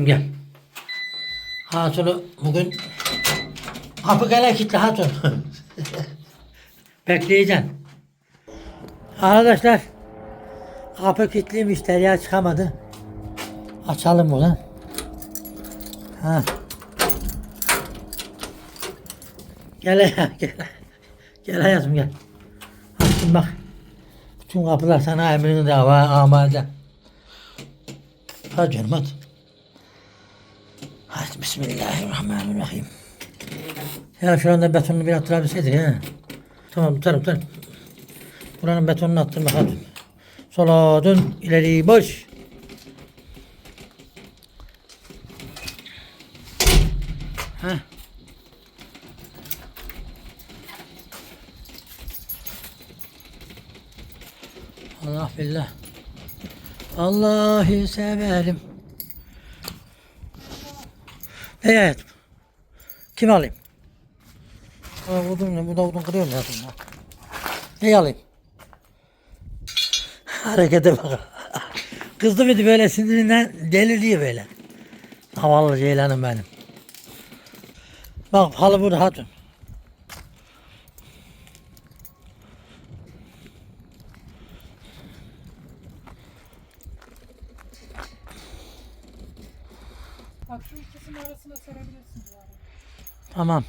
Kızım gel. Hatun'u bugün kapı gele kilitli Hatun. Bekleyeceksin. Arkadaşlar kapı kilitli müşteriye çıkamadı. Açalım bunu. Ha. Gel ya gel. Gel hayatım gel. Hatun bak. Bütün kapılar sana emrinin dava amade. Hadi canım hadi. Bismillahirrahmanirrahim. Ya şu anda betonunu bir attırabilseydik ha. Tamam tutarım tutarım. Buranın betonunu attım bakalım. Sola dön ileri boş. Heh. Allah billah. Allah'ı severim. Ne hayatım? Kim alayım? Aa, odun ne? Bu da odun kırıyor mu hayatım ya? Ne alayım? Harekete bak. Kızdı mıydı böyle sinirinden deliriyor böyle. Havalı ceylanım benim. Bak halı burada hatun. Bak şu ikisinin arasına serebilirsin bu arada. Tamam.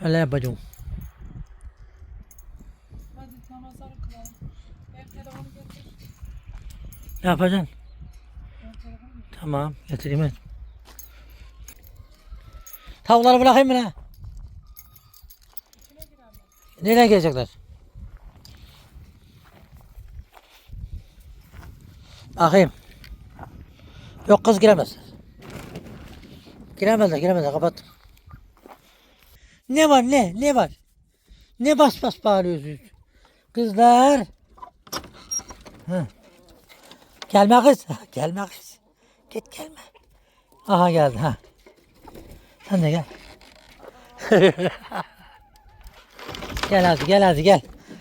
Öyle yapacağım. Hadi namazları kılalım. Telefonu getir. Ne yapacaksın? Tamam. Getireyim hadi. Tavukları bırakayım mı ne? Nereye gelecekler? Bakayım. Yok kız giremezler. Giremezler giremezler kapattım. Ne var ne? Ne var? Ne bas bas bağırıyorsunuz? Kızlar. Hı. Gelme kız. Gelme kız. Git gelme. Aha geldi ha. Sen de gel. Gel hadi gel hadi gel.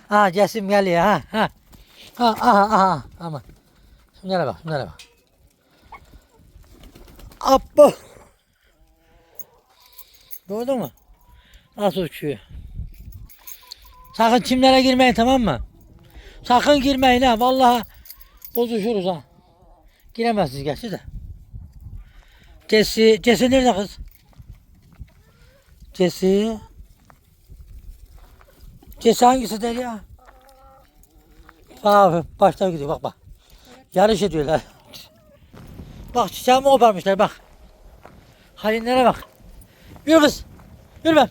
Ha Cesim geliyor ha ha. Ha aha aha aman. Şunlara bak şunlara bak. Abba. Gördün mü? Nasıl uçuyor? Sakın çimlere girmeyin tamam mı? Sakın girmeyin ha vallahi bozuşuruz ha. Giremezsiniz gerçi de. Cesi, Cesi nerede kız? Cesi. Cesi hangisi deli ya? Abi başta gidiyor bak bak. Yarış ediyorlar. Bak çiçeğimi koparmışlar bak. Hainlere bak. Yürü kız. Yürü ben.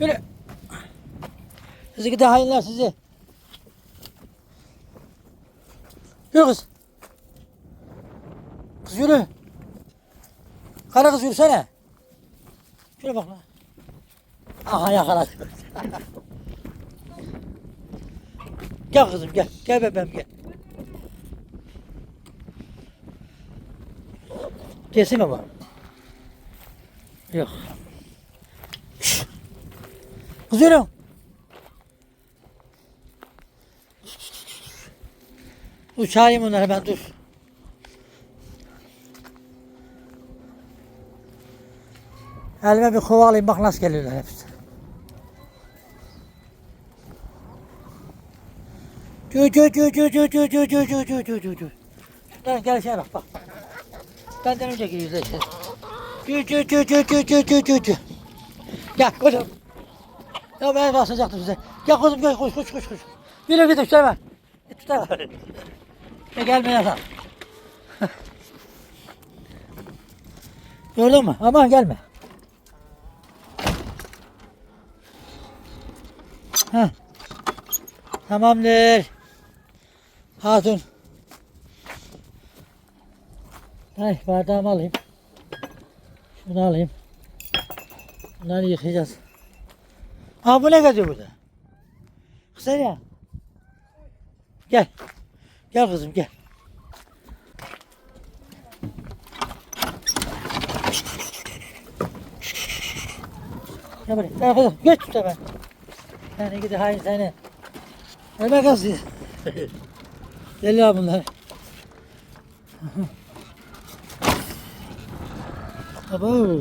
Yürü. Sizi gidi hainler sizi. Yürü kız. Kız yürü. Kara kız yürüsene. Şöyle bak lan. Aha yakaladı. gel kızım gel. Gel bebeğim gel. Mi bu? Yok. Şşş. Kız yürü. Uçayım onları ben dur. Elime bir kova alayım bak nasıl geliyorlar hepsi. Cü cü cü cü cü cü cü cü cü cü cü cü cü. Şunların gelişine bak bak. Benden önceki yüzde işte. Cü cü cü cü cü cü cü cü cü. Gel kuzum. Ya ben basacaktım size. Gel kuzum gel koş koş koş koş. Yürü gidin şöyle ver. Git. Ya gelme ya. Gördün mü? Aman gelme. Heh. Tamamdır. Hatun. Ay bardağımı alayım. Şunu alayım. Bunları yıkayacağız. Ha bu ne geziyor burada? Kısa ya. Gel. Gel kızım gel. Gel buraya. Gel kızım. Geç şu sefer. Seni gidi hain seni. Öyle kız. Geliyor bunlar. Abo.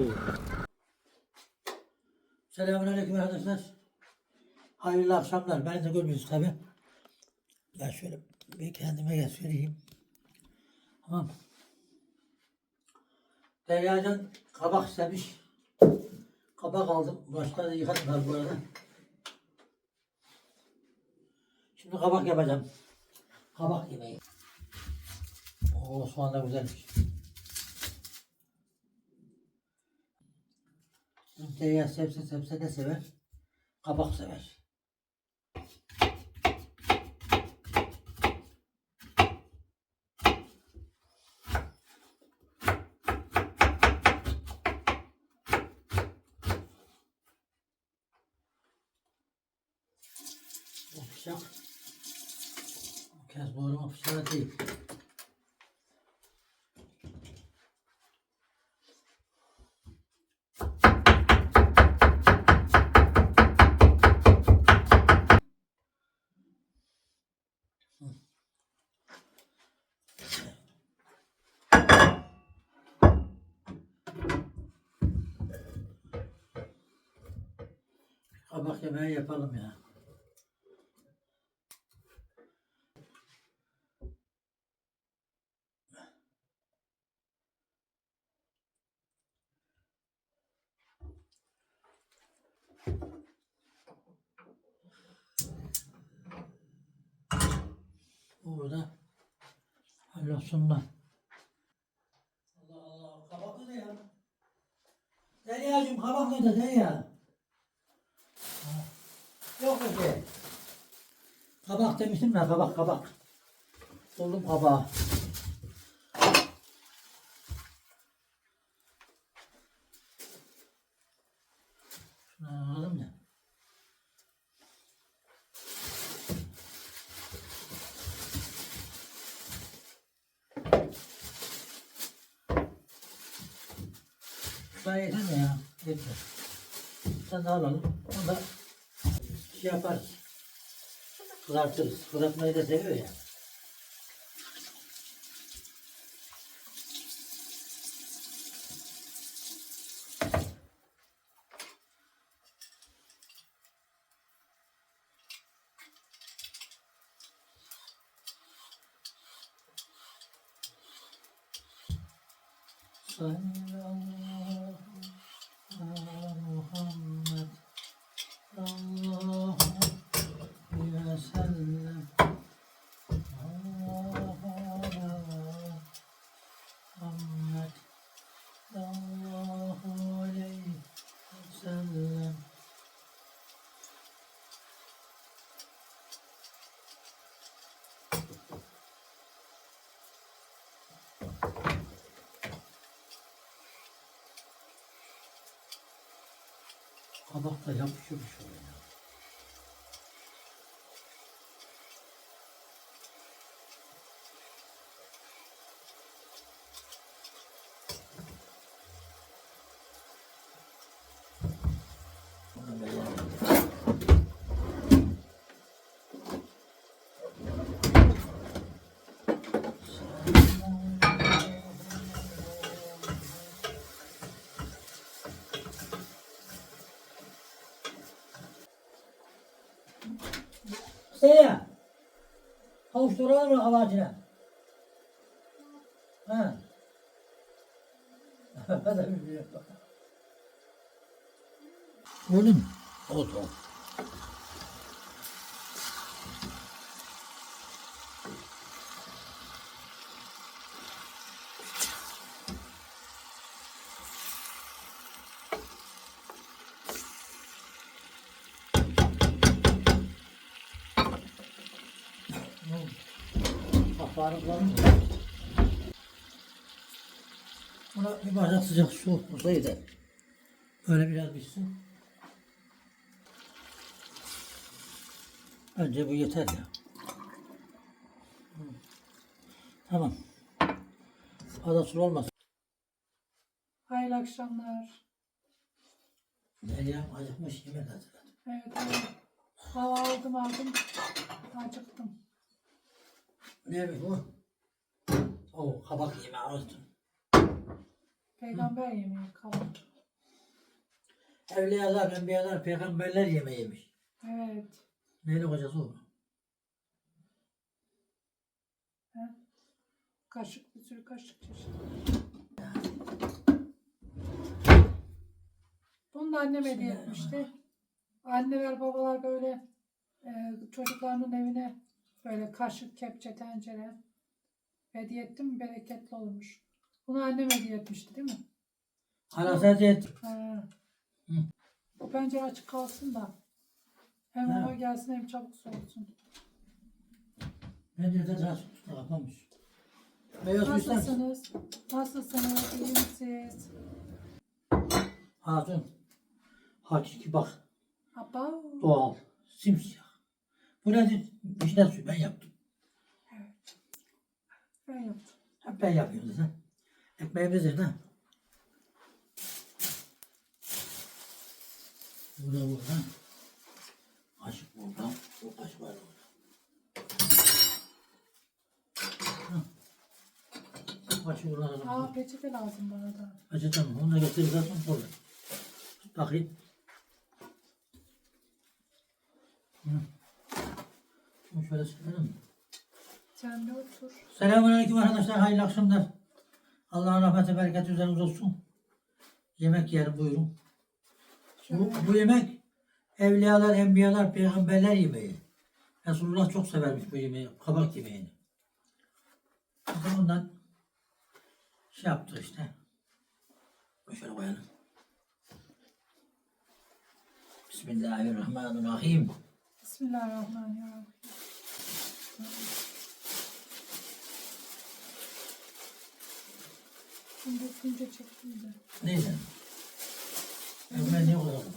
Selamünaleyküm arkadaşlar. Hayırlı akşamlar. Beni de görmüyorsunuz tabi. Ya şöyle bir kendime göstereyim. Tamam. Derya'dan kabak istemiş. Kabak aldım. Başka da yıkadım bu arada. Şimdi kabak yapacağım. Kabak yemeği. Oo soğan da güzelmiş. Derya sebze sebze de sever. Kabak sever. Bu bıçak. Bu kez doğrama bıçağı değil. Kabak yemeği yapalım ya. Burada hallolsunlar. Allah Allah kabak ne ya? Derya'cığım kabak nerede Derya? Ha, Yok bir şey. Kabak demiştim ya kabak kabak. Buldum kabağı. Şunu alalım ya. Daha yeter mi ya? Yeter. Sen de alalım. Onu da şey yaparız. Kızartırız. Kızartmayı da seviyor ya. Sallallahu Kabak da yapışıyormuş oraya. Seya. Kavuşturalım mı havacına? Ha. ben de bilmiyorum. Öyle mi? Oldu. Bulalım. Buna bir bardak sıcak su olsaydı. Böyle biraz bir su. Önce bu yeter ya. Tamam. Fazla su olmasın. Hayırlı akşamlar. Meryem acıkmış yemek hazırladı. Evet, evet. Hava aldım aldım. Acıktım. Ne bu? O kabak yemeği aldım. Peygamber yemeği kalan. Evliyalar, enbiyalar, peygamberler yemeğiymiş. Evet. Neyle kocası o? Kaşık bir sürü kaşık çeşit. Bunu da annem hediye etmişti. Anneler babalar böyle e, çocuklarının evine böyle kaşık, kepçe, tencere hediye ettim bereketli olmuş. Bunu annem hediye etmişti değil mi? Anası et. Ha. Hı. O pencere açık kalsın da hem Ha. hava gelsin hem çabuk soğusun. Ben de daha kapamış. Beyaz su ister misin? Nasılsınız? Nasılsınız? İyi misiniz? Hatun. Hakiki bak. Abba. Doğal. Simsiyah. Bu nedir? Vişne suyu ben yaptım. Ben yaptım. Hep ben yapıyorum zaten. Ekmeğimiz nerede? Burada burada. Kaşık burada. Bu kaşık var burada. Kaşık burada. Aa peçete lazım bana da. Acı tamam. Onu da zaten sonra. Tut bakayım. Hı. Şunu şöyle? Sen de otur. Selamünaleyküm arkadaşlar. Hayırlı akşamlar. Allah'ın rahmeti bereketi üzerinize olsun. Yemek yiyelim buyurun. Bu, bu yemek evliyalar, enbiyalar, peygamberler yemeği. Resulullah çok severmiş bu yemeği, kabak yemeğini. Ondan şey yaptı işte. Şöyle koyalım. Bismillahirrahmanirrahim. Bismillahirrahmanirrahim. Şimdi günce çektim de. Ekmeği niye koyalım?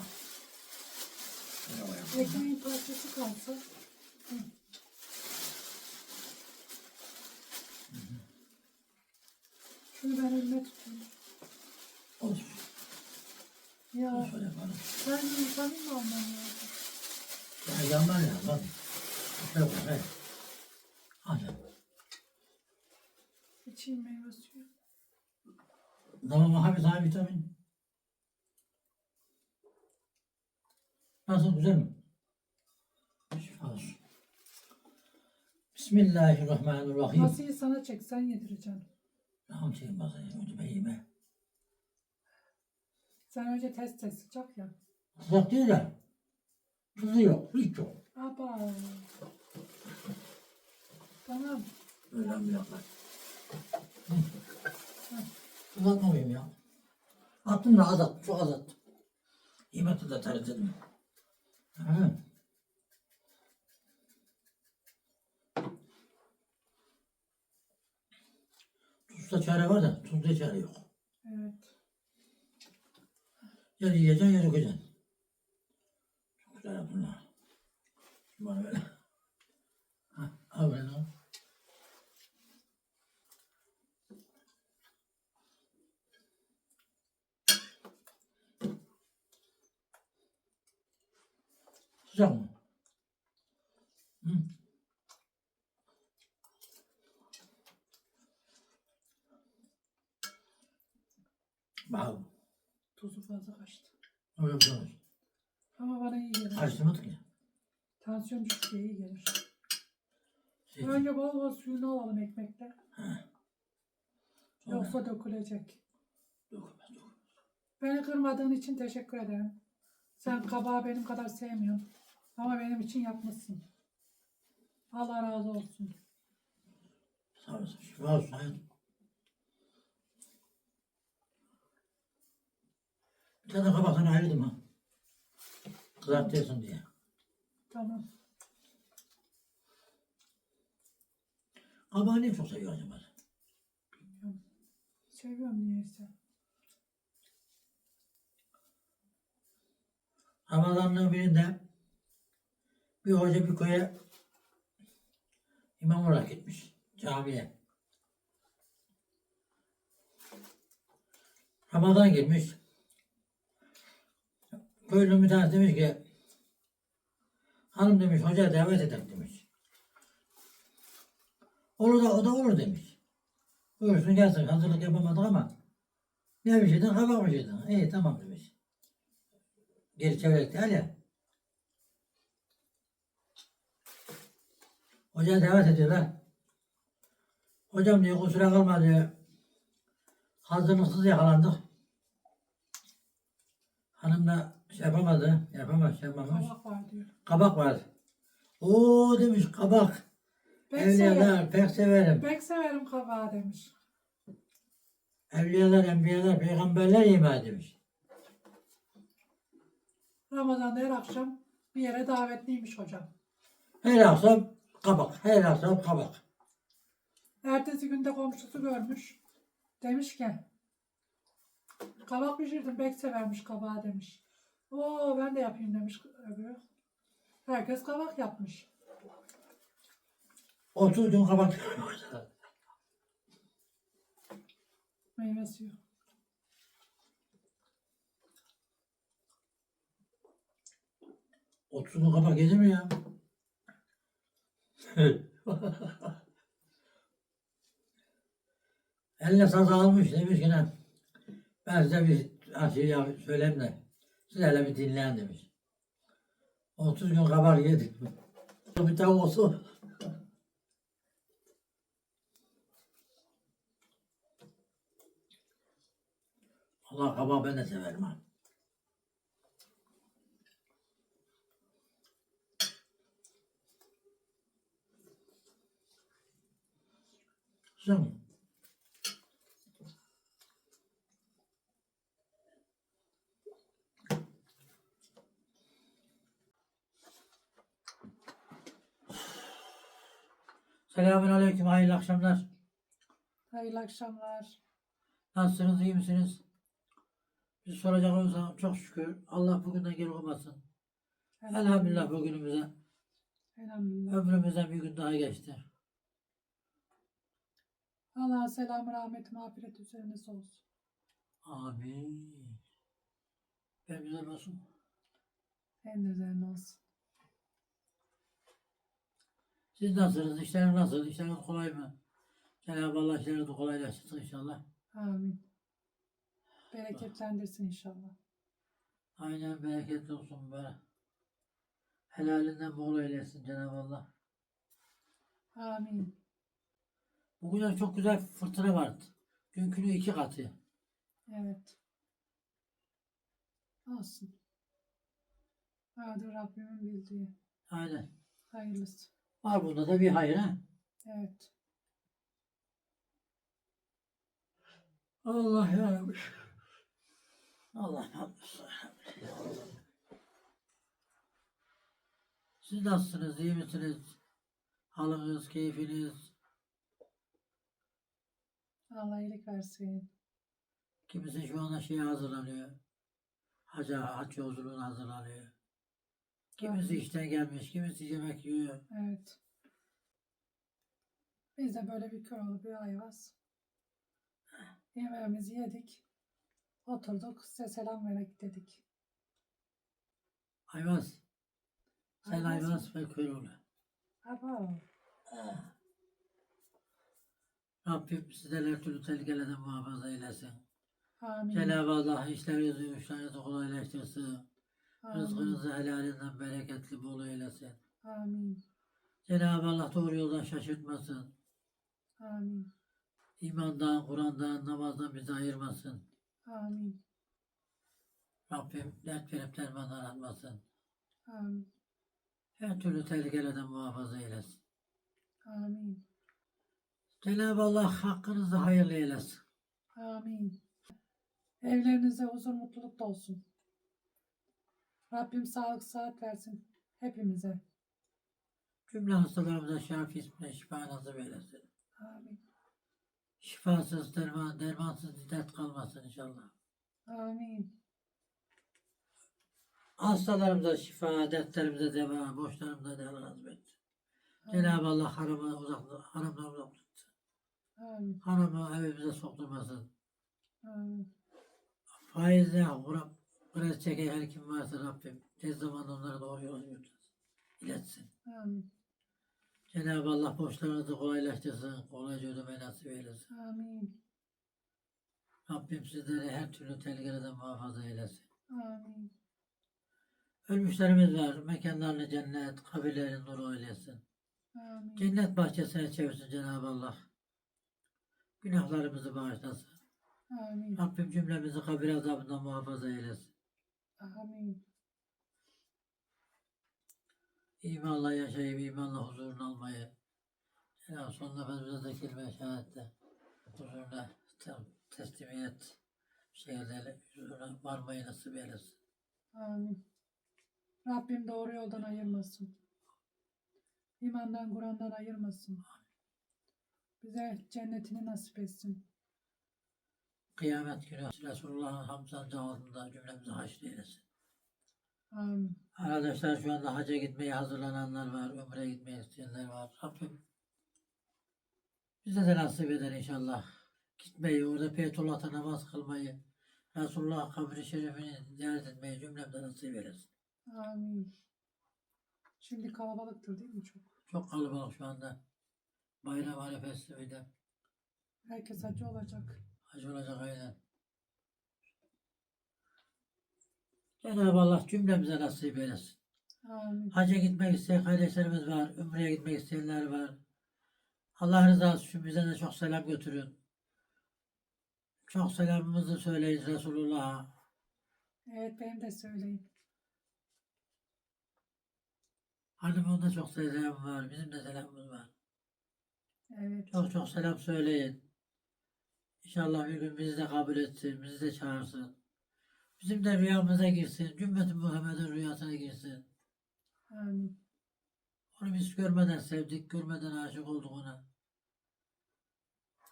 Şöyle koyalım. Ekmeğin parçası kalsa. Hı. Şunu ben elime tutayım. Olsun. Ya Şöyle yapalım. ben insanım almam lazım? Ya yanmaz ya lan. Koy. Hayır. Hadi. İçeyim meyve suyu. Tamam abi daha vitamin. Nasıl güzel mi? Şifa olsun. Bismillahirrahmanirrahim. Masayı sana çek sen yedireceğim. Tamam şey masaya önce ben yeme. Sen önce test et sıcak ya. Sıcak değil de. Tuzu yok. Hiç yok. Aba. Tamam. Öyle bir yapar. Tuz atmamayayım ya. Attım da az attım. Çok az attım. Yemekte de tarif dedim. Hı. Tuzda çare var da tuzda çare yok. Evet. Ya yiyeceksin ya dökeceksin. Çok güzel yaptın ha. Bana böyle. Ha, al böyle al. Sıcak mı? Hı. Bak, Tuzu fazla kaçtı. öyle bir şey olmuş. Ama bana iyi gelir. Karıştırmadık ya. Tansiyon düşüklüğe iyi gelir. Şey, Önce bol bol suyunu alalım ekmekle. sonra Yoksa dökülecek. dokunmaz, dokunmaz. Beni kırmadığın için teşekkür ederim. Sen kabağı benim kadar sevmiyorsun. Ama benim için yapmışsın. Allah razı olsun. Sağ olasın. Şifa olsun hayatım. Bir tane kabaktan ayırdım ha. Kızartırsın diye. Tamam. Kabağı niye çok seviyor acaba? Bilmiyorum. Seviyorum niyeyse. Ramazanlığın birinde bir hoca bir köye imam olarak gitmiş camiye. Ramazan girmiş. Köylü bir tanesi demiş ki hanım demiş hoca davet eder demiş. Olur da o da olur demiş. Buyursun gelsin hazırlık yapamadık ama Ne bir şeyden kabak mı şeyden? İyi tamam demiş. Geri çevirek değil ya. Hoca davet ediyorlar. Hocam diyor kusura kalma diyor. Hazırlıksız yakalandık. Hanım da şey yapamadı. Yapamaz, şey yapamamış. Kabak var diyor. Kabak var. Oo demiş kabak. Pek severim. Evliyalar pek severim. Pek severim kabağı demiş. Evliyalar, enbiyalar, peygamberler yemeği demiş. Ramazan'da her akşam bir yere davetliymiş hocam. Her akşam kabak, her akşam kabak. Ertesi günde komşusu görmüş. Demiş ki kabak pişirdim pek severmiş kabağı demiş. Oo ben de yapayım demiş öbürü. Herkes kabak yapmış. 30 gün kabak Meyve suyu. Otuz gün kabak yedi mi ya? Eline saz almış demiş ki? Ben size bir şey söyleyeyim de siz hele bir dinleyin demiş. 30 gün kabak yedik. Bir tavuk olsun. Allah kabak ben de severim ha. Şimdi Selamun Aleyküm, hayırlı akşamlar. Hayırlı akşamlar. Nasılsınız, iyi misiniz? Biz soracak olursak çok şükür Allah bugünden geri olmasın. Elhamdülillah bugünümüze, Elhamdülillah. ömrümüzden bir gün daha geçti. Allah'ın selamı, rahmeti, mağfireti üzerinize olsun. Amin. Ben güzel olsun. En üzerine olsun. Siz nasılsınız? İşleriniz nasıl? İşleriniz kolay mı? Cenab-ı Allah işlerinizi kolaylaştırsın inşallah. Amin. Bereketlendirsin inşallah. Aynen bereketli olsun böyle. Helalinden bol eylesin Cenab-ı Allah. Amin. Bugün çok güzel fırtına vardı. Dünkünün iki katı. Evet. Olsun. Vardır Rabbimin bildiği. Aynen. Hayırlısı. Var bunda da bir hayır ha. Evet. Allah ya. Allah Allah. Siz nasılsınız? iyi misiniz? Halınız, keyfiniz? Allah iyilik versin. Kimisi şu anda şeye hazırlanıyor. Hacı, hac yolculuğuna hazırlanıyor. Kimisi işten gelmiş, kimisi yemek yiyor. Evet. Biz de böyle bir köylü bir ayvaz. Yemeğimizi yedik. Oturduk. Size selam vererek dedik. Ayvaz. Sen Ayvaz. Ayvaz ve Köroğlu. Aba. Rabbim her türlü tehlikelerden muhafaza eylesin. Amin. Cenab-ı Allah işlerinizi, güçlerinizi kolaylaştırsın. Amin. Rızkınızı helalinden bereketli bol eylesin. Amin. Cenab-ı Allah doğru yoldan şaşırtmasın. Amin. İmandan, Kur'an'dan, namazdan bizi ayırmasın. Amin. Rabbim dert verip derman aratmasın. Amin. Her türlü tehlikelerden muhafaza eylesin. Amin. Cenab-ı Allah hakkınızı hayırlı eylesin. Amin. Evlerinize huzur mutluluk da olsun. Rabbim sağlık saat versin hepimize. Cümle hastalarımıza şafi ismine şifa nasip eylesin. Amin. Şifasız, derman, dermansız dert kalmasın inşallah. Amin. Hastalarımıza şifa, dertlerimize deva, borçlarımıza deva nasip et. Cenab-ı Allah haramı uzak, haramdan uzak tutsun. Amin. Haramı evimize sokturmasın. Amin. Faizle vurup kredi çeken her kim varsa Rabbim tez zamanda onları doğru götürsün. İletsin. Amin. Cenab-ı Allah borçlarınızı kolaylaştırsın. Kolayca ödemeyi nasip eylesin. Amin. Rabbim sizleri her türlü tehlikeleden muhafaza eylesin. Amin. Ölmüşlerimiz var. Mekanlarını cennet, kabirlerini nur eylesin. Amin. Cennet bahçesine çevirsin Cenab-ı Allah. Günahlarımızı bağışlasın. Amin. Rabbim cümlemizi kabir azabından muhafaza eylesin. Amin. İmanla yaşayıp imanla huzurunu almayı, Cenab-ı son nefesimize de kelime şehadette huzuruna te- teslimiyet şeylerle huzuruna varmayı nasip eylesin. Amin. Rabbim doğru yoldan ayırmasın. İmandan, Kur'an'dan ayırmasın. Bize cennetini nasip etsin. Kıyamet günü Resulullah'ın hamsan altında cümlemizi haşr eylesin. Amin. Arkadaşlar şu anda hacca gitmeye hazırlananlar var, ömre gitmeye isteyenler var. Rabbim bize de nasip eder inşallah. Gitmeyi, orada Beytullah'ta namaz kılmayı, Resulullah kabri şerifini ziyaret etmeyi cümlemde nasip eylesin. Amin. Şimdi kalabalıktır değil mi çok? Çok kalabalık şu anda. Bayram arifesi bir de Herkes hacı olacak. Hacı olacak aynen. Cenab-ı Allah cümlemize nasip eylesin. Amin. Hacca gitmek isteyen kardeşlerimiz var. Ümreye gitmek isteyenler var. Allah rızası için bize de çok selam götürün. Çok selamımızı söyleyin Resulullah'a. Evet benim de söyleyin. Hanımın da çok selam var. Bizim de selamımız var. Evet. Çok çok selam söyleyin. İnşallah bir gün bizi de kabul etsin. Bizi de çağırsın. Bizim de rüyamıza girsin. Cümleti Muhammed'in rüyasına girsin. Amin. Onu biz görmeden sevdik, görmeden aşık olduk ona.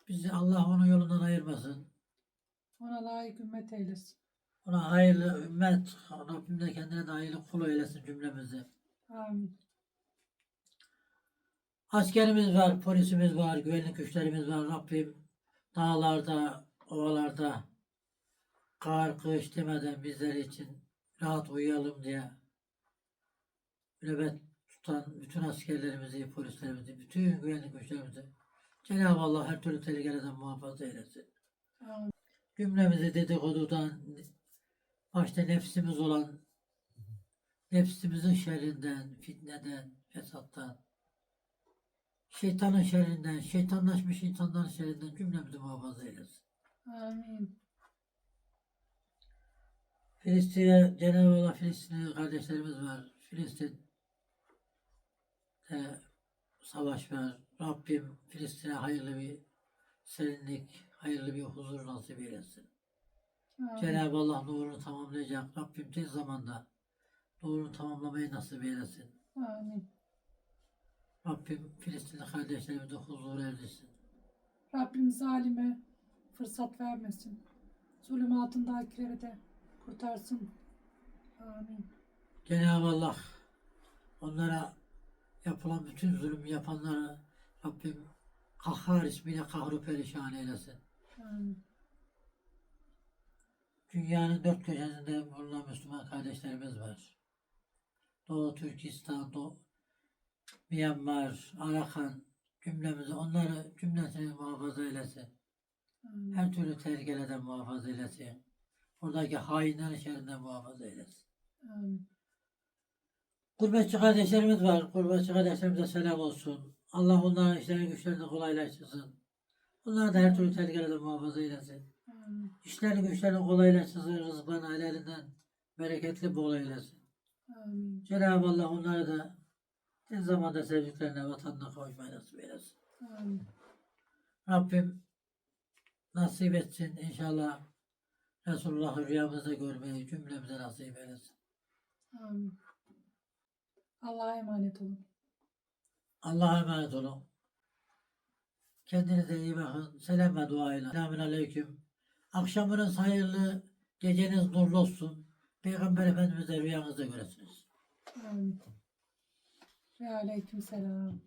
Bizi Allah onun yolundan ayırmasın. Ona layık ümmet eylesin. Ona hayırlı ümmet, Rabbim de kendine de hayırlı kul eylesin cümlemizi. Amin. Askerimiz var, polisimiz var, güvenlik güçlerimiz var. Rabbim dağlarda, ovalarda kar, kış demeden bizler için rahat uyuyalım diye nöbet tutan bütün askerlerimizi, polislerimizi, bütün güvenlik güçlerimizi Cenab-ı Allah her türlü tehlikeleden muhafaza eylesin. Amin. Cümlemizi dedikodudan, başta nefsimiz olan nefsimizin şerrinden, fitneden, fesattan, şeytanın şerrinden, şeytanlaşmış insanların şerrinden cümlemizi muhafaza eylesin. Amin. Filistin'e, Cenab-ı Allah Filistin'e kardeşlerimiz var. Filistin de savaş var. Rabbim Filistin'e hayırlı bir serinlik, hayırlı bir huzur nasip eylesin. Cenab-ı Allah nurunu tamamlayacak. Rabbim tez zamanda nurunu tamamlamayı nasip eylesin. Amin. Rabbim Filistinli kardeşlerimize huzur erdirsin. Rabbim zalime fırsat vermesin. Zulüm altındakileri de kurtarsın. Amin. Cenab-ı Allah onlara yapılan bütün zulüm yapanlara Rabbim Kahhar ismiyle kahru perişan eylesin. Amin. Dünyanın dört köşesinde bulunan Müslüman kardeşlerimiz var. Doğu Türkistan, Doğu, Myanmar, Arakan cümlemizi onları cümlesini muhafaza eylesin. Amin. Her türlü tehlikeleden muhafaza eylesin. Buradaki hainlerin şerrinden muhafaza eylesin. Amin. Gurbetçi kardeşlerimiz var. Gurbetçi kardeşlerimize selam olsun. Allah onların işlerini güçlerini kolaylaştırsın. Onları da her türlü tehlikeleden muhafaza eylesin. Amin. İşlerini güçlerini kolaylaştırsın. Rızıklarını helalinden bereketli bol eylesin. Amin. Cenab-ı Allah onları da tez zamanda sevdiklerine vatanına kavuşmayı nasip eylesin. Amin. Rabbim nasip etsin inşallah Resulullah'ı rüyamızda görmeyi cümlemize nasip eylesin. Amin. Allah'a emanet olun. Allah'a emanet olun. Kendinize iyi bakın. Selam ve duayla. Selamun aleyküm. Akşamınız hayırlı, geceniz nurlu olsun. Peygamber Efendimiz'e rüyanızda göresiniz. Amin. Ve aleyküm selam.